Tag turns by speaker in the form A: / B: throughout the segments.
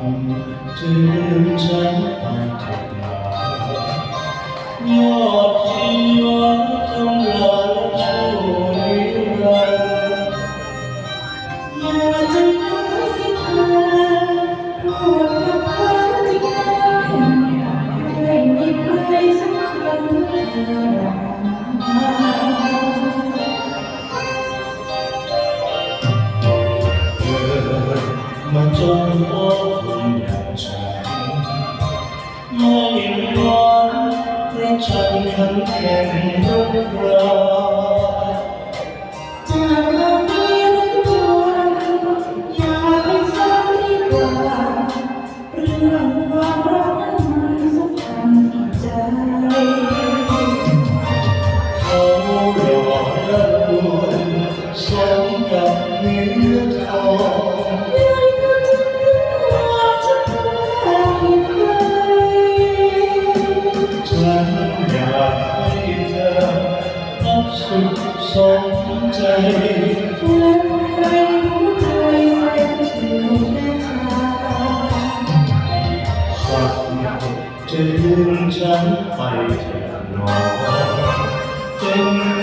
A: ที่ลืมฉันไปถิดนายอดชีวะทำลายชั่วนิรัน
B: อย่าจะนึกสิเธอโปรดอย่าพาที่นั่งไม่มีใครสำคัญเท่เธอรอกนะ
A: ฉัน
B: ส
A: ม
B: ใจและใครหัวใจแสนเชื่อและชา
A: สักจะลืมฉันไปเถิดหนอเป็น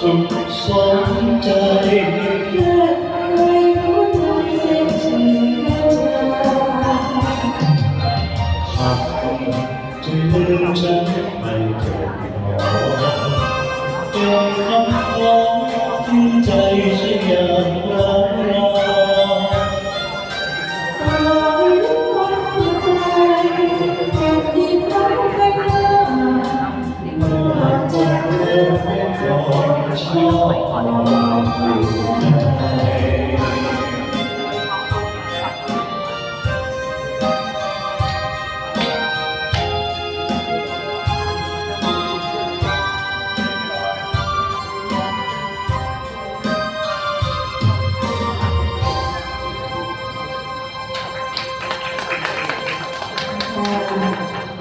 A: สุขสมใจ
B: เกิดอะไรหัวใจเสียชื่อและชา
A: หากจะลืมฉันไม่เถิดหนอ เป็นคำขอทิ้งใจฉันอย่า
B: ใครแค่ดินเขาไปหน้านอกจาก่อน
A: ไม่ยอมชอบ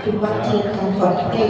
B: คุณวัดเทียนของขอดเอง